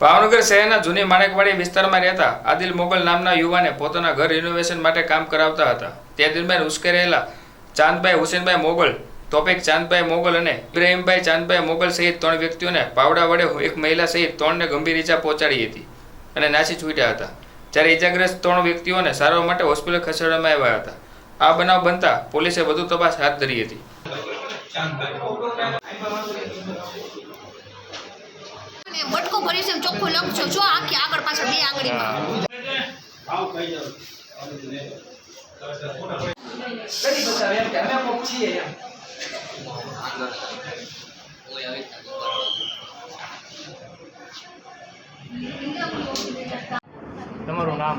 ભાવનગર શહેરના જૂની માણેકવાડી વિસ્તારમાં રહેતા આદિલ મોગલ નામના યુવાને પોતાના ઘર રિનોવેશન માટે કામ કરાવતા હતા. તે દરમિયાન ઉશ્કેરાયેલા ચાંદભાઈ, હુસેનભાઈ મોગલ તોફિક ચાંદભાઈ મોગલ અને ઇબ્રાહીમભાઈ ચાંદભાઈ મોગલ સહિત ત્રણ વ્યક્તિઓને પાવડા વડે એક મહિલા સહિત ત્રણને ગંભીર ઈજા પહોંચાડી હતી અને નાસી છૂટ્યા હતા. જ્યારે ઈજાગ્રસ્ત ત્રણ વ્યક્તિઓને સારવાર માટે હોસ્પિટલ ખસેડવામાં આવ્યા હતા. આ બનાવ બનતા પોલીસે વધુ તપાસ હાથ ધરી હતી. અને બટકો એમ ચોખ્ખું લખજો. જો આખી આગળ પાછળ બે આંગળીમાં. તમારું નામ?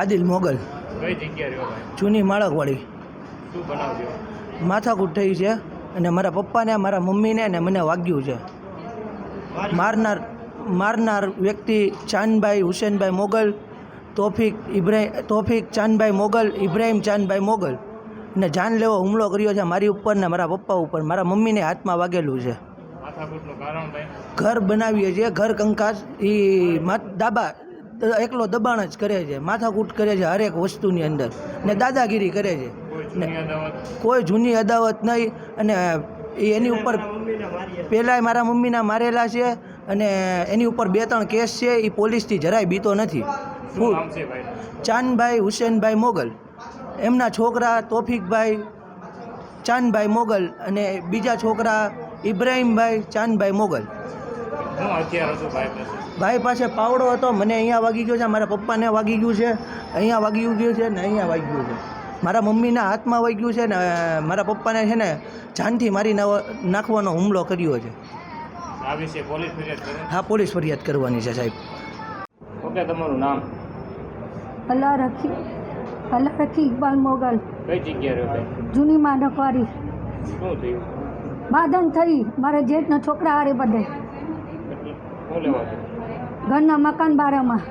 આદિલ મોગલ. કઈ જગ્યા રહ્યો જૂની માળકવાળી શું બનાવજો? માથાકૂટ થઈ છે. અને મારા પપ્પાને મારા મમ્મીને ને મને વાગ્યું છે. મારનાર મારનાર વ્યક્તિ ચાંદભાઈ હુસેનભાઈ મોગલ તોફિક ઇબ્રાહિમ તોફિક ચાંદભાઈ મોગલ ઇબ્રાહિમ ચાંદભાઈ મોગલ. ને જાનલેવો હુમલો કર્યો છે મારી ઉપર ને મારા પપ્પા ઉપર. મારા મમ્મીને હાથમાં વાગેલું છે. ઘર બનાવીએ છીએ ઘર કંકાસ. એ દાબા એકલો દબાણ જ કરે છે. માથાકૂટ કરે છે હરેક વસ્તુની અંદર. ને દાદાગીરી કરે છે. કોઈ જૂની અદાવત? કોઈ જૂની અદાવત નહીં. અને એ એની ઉપર પહેલાંય મારા મમ્મીના મારેલા છે. અને એની ઉપર બે ત્રણ કેસ છે એ પોલીસથી જરાય બીતો નથી. ચાંદભાઈ હુસેનભાઈ મોગલ. એમના છોકરા તોફિકભાઈ ચાંદભાઈ મોગલ અને બીજા છોકરા ઇબ્રાહીમભાઈ ચાંદભાઈ મોગલ. ભાઈ પાસે. પાવડો હતો મને અહીંયા વાગી ગયો છે મારા પપ્પાને વાગી ગયું છે અહીંયા વાગી ગયું છે ને અહીંયા વાગી ગયું છે. મારા મમ્મીના હાથમાં વાગ્યું છે ને મારા પપ્પાને છે ને જાનથી મારી નાખવાનો હુમલો કર્યો છે. આ વિશે પોલીસ ફરિયાદ કરે હા પોલીસ ફરિયાદ કરવાની છે સાહેબ. ઓકે તમારું નામ? અલ્લાહ રખી અલ્લાહ રખી ઇકબાલ મોગલ. કઈ જગ્યાએ રહ્યો ભાઈ? જૂની માનકવારી શું થયું? બાદન થઈ મારા જેઠના છોકરા હારે બધે. ઘરના મકાન બારામાં.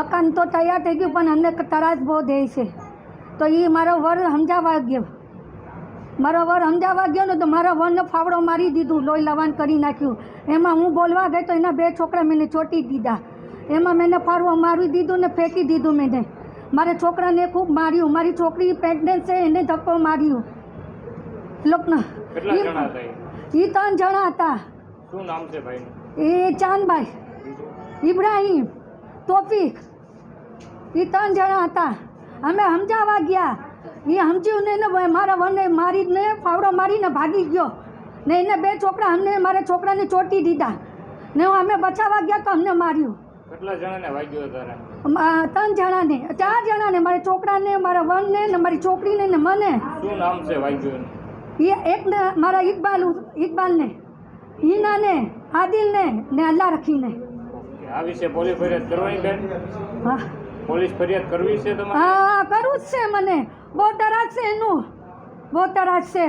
મકાન તો તૈયાર થઈ ગયું પણ અમને તરાસ બહુ દે છે. તો એ મારો વર સમજાવવા ગયો. મારો વર અમદાવાદ ગયો ને તો મારા વરને ફાવડો મારી દીધું લોહી લવાન કરી નાખ્યું. એમાં હું બોલવા ગઈ તો એના બે છોકરા મેને ચોટી દીધા. એમાં મેં ફાવડો મારી દીધું ને ફેંકી દીધું મેને. મારા છોકરાને ખૂબ માર્યું. મારી છોકરી પ્રેગ્નન્ટ છે એને ધક્કો માર્યું. હતા એ? ત્રણ જણા હતા. શું નામ છે ભાઈનું એ ચાંદભાઈ ઇબ્રાહીમ તોફિક. એ ત્રણ જણા હતા. અમે સમજાવવા ગયા. એ સમજ્યું ને ભાઈ મારા વને મારીને ફાવડો મારીને ભાગી ગયો. ને એને બે છોકરા અમને મારા છોકરાને ચોટી દીધા. ને અમે બચાવવા ગયા તો અમને માર્યું. કેટલા જણાને વાગ્યો ત્રણ જણાને ચાર જણાને મારા છોકરાને મારા વનને ને મારી છોકરીને ને મને. શું નામ છે વાગ્યો? એ એકને મારા ઇકબાલ ઇકબાલને હિનાને આદિલને ને અલ્લાહ રખીને. આ વિશે પોલીસ ફરિયાદ કરવાની બેન? હા. પોલીસ ફરિયાદ કરવી છે તમારે? હા કરવું જ છે મને. બહુ તરાજ છે એનું. બહુ તરાજ છે.